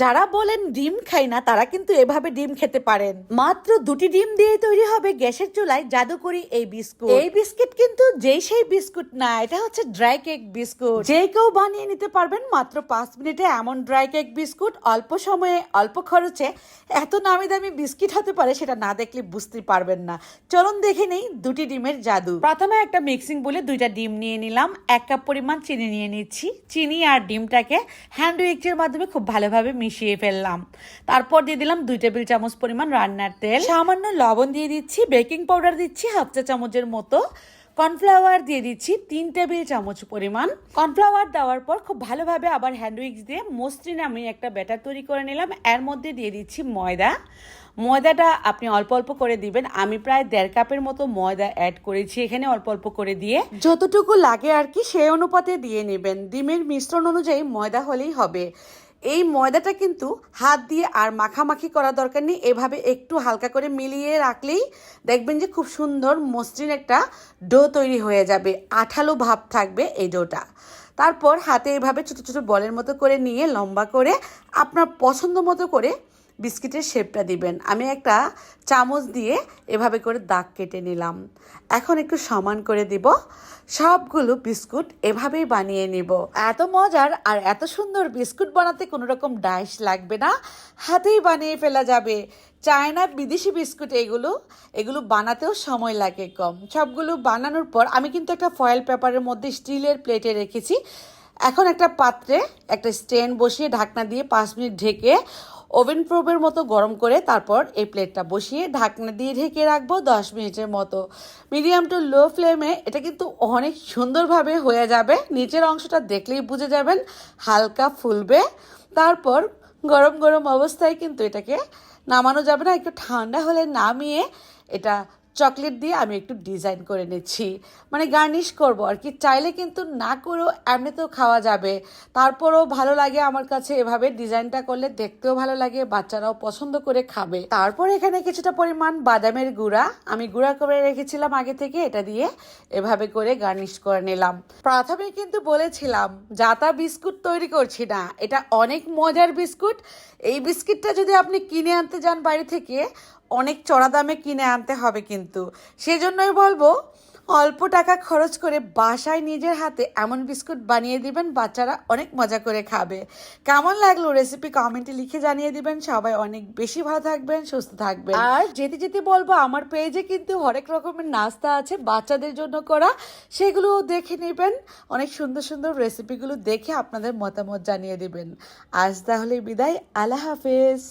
যারা বলেন ডিম খাই না, তারা কিন্তু এভাবে ডিম খেতে পারেন। মাত্র দুটি ডিম দিয়ে তৈরি হবে গ্যাসের চুলায় জাদুকরি এই বিস্কুট। এই বিস্কিট কিন্তু যেই সেই বিস্কুট না, এটা হচ্ছে ড্রাই কেক বিস্কুট। যে কেউ বানিয়ে নিতে পারবেন মাত্র পাঁচ মিনিটে এমন ড্রাই কেক বিস্কুট, অল্প সময়ে, অল্প খরচে, এত নামি দামি বিস্কিট হতে পারে সেটা না দেখলে বুঝতে পারবেন না। চলুন দেখে নেই দুটি ডিমের জাদু। প্রথমে একটা মিক্সিং বলে দুইটা ডিম নিয়ে নিলাম, এক কাপ পরিমাণ চিনি নিয়ে নিচ্ছি। চিনি আর ডিমটাকে হ্যান্ড উইক্সের মাধ্যমে খুব ভালোভাবে মিশিয়ে ফেললাম। তারপর দিয়ে দিলাম দুই টেবিল চামচ পরিমাণ রান্নার তেল। সামান্য লবণ দিয়ে দিচ্ছি, বেকিং পাউডার দিচ্ছি হাফ চা চামচের মতো। কর্নফ্লাওয়ার দিয়ে দিচ্ছি তিন টেবিল চামচ পরিমাণ। কর্নফ্লাওয়ার দেওয়ার পর খুব ভালোভাবে আবার হ্যান্ড উইক্স দিয়ে মসৃণ আমি একটা ব্যাটার তৈরি করে নিলাম। এর মধ্যে দিয়ে দিচ্ছি ময়দা। ময়দাটা আপনি অল্প অল্প করে দিবেন। আমি প্রায় দেড় কাপের মতো ময়দা অ্যাড করেছি এখানে অল্প অল্প করে দিয়ে। যতটুকু লাগে আর কি, সেই অনুপাতে দিয়ে নেবেন। ডিমের মিশ্রণ অনুযায়ী ময়দা হলেই হবে। এই ময়দাটা কিন্তু হাত দিয়ে আর মাখামাখি করা দরকার নেই। এভাবে একটু হালকা করে মিলিয়ে রাখলেই দেখবেন যে খুব সুন্দর মসৃণ একটা ডো তৈরি হয়ে যাবে। আঠালো ভাব থাকবে এই ডোটা। তারপর হাতে এভাবে ছোটো ছোটো বলের মতো করে নিয়ে লম্বা করে আপনার পছন্দ মতো করে বিস্কিটের শেপটা দিবেন। আমি একটা চামচ দিয়ে এভাবে করে দাগ কেটে নিলাম। এখন একটু সমান করে দিব। সবগুলো বিস্কুট এভাবেই বানিয়ে নিব। এত মজার আর এত সুন্দর বিস্কুট বানাতে কোনো রকম ডাইস লাগবে না। হাতেই বানিয়ে ফেলা যাবে। চায়না বিদেশি বিস্কুট এগুলো এগুলো বানাতেও সময় লাগে কম। সবগুলো বানানোর পর আমি কিন্তু একটা ফয়েল পেপারের মধ্যে স্টিলের প্লেটে রেখেছি। এখন একটা পাত্রে একটা স্ট্যান্ড বসিয়ে ঢাকনা দিয়ে পাঁচ মিনিট ঢেকে ওভেন প্রোবের মতো গরম করে তারপর এই প্লেটটা বসিয়ে ঢাকনা দিয়ে ঢেকে রাখব দশ মিনিটের মতো। মিডিয়াম টু লো ফ্লেমে এটা কিন্তু অনেক সুন্দরভাবে হয়ে যাবে। নিচের অংশটা দেখলেই বুঝে যাবেন, হালকা ফুলবে। তারপর গরম গরম অবস্থায় কিন্তু এটাকে নামানো যাবে না, একটু ঠান্ডা হলে নামিয়ে এটা চকলেট দিয়ে আমি একটু ডিজাইন করে নিচ্ছি। মানে গার্নিশ করব আর কি। চাইলে কিন্তু না করেও এমনিতেও খাওয়া যাবে। তারপরও ভালো লাগে আমার কাছে এভাবে ডিজাইনটা করলে দেখতেও ভালো লাগে, বাচ্চারাও পছন্দ করে খাবে। তারপর এখানে কিছুটা পরিমাণ বাদামের গুঁড়া। আমি গুঁড়া করে রেখেছিলাম আগে থেকে, এটা দিয়ে এভাবে করে গার্নিশ করে নিলাম। প্রথমে কিন্তু বলেছিলাম যাতা বিস্কুট তৈরি করছি না, এটা অনেক মজার বিস্কুট। এই বিস্কিটটা যদি আপনি কিনে আনতে যান বাড়ি থেকে অনেক চড়া দামে কিনে আনতে হবে কিন্তু। সেজন্যই বলব, অল্প টাকা খরচ করে বাসায় নিজের হাতে এমন বিস্কুট বানিয়ে দিবেন, বাচ্চারা অনেক মজা করে খাবে। কেমন লাগল রেসিপি কমেন্টে লিখে জানিয়ে দিবেন। সবাই অনেক বেশি ভালো থাকবেন, সুস্থ থাকবেন। আর যেতে যেতে বলব, আমার পেজে কিন্তু হরেক রকমের নাস্তা আছে, বাচ্চাদের জন্য করা। সেগুলো দেখে নেবেন, অনেক সুন্দর সুন্দর রেসিপিগুলো দেখে আপনাদের মতামত জানিয়ে দিবেন। আজ তাহলে বিদায়, আল্লাহ হাফেজ।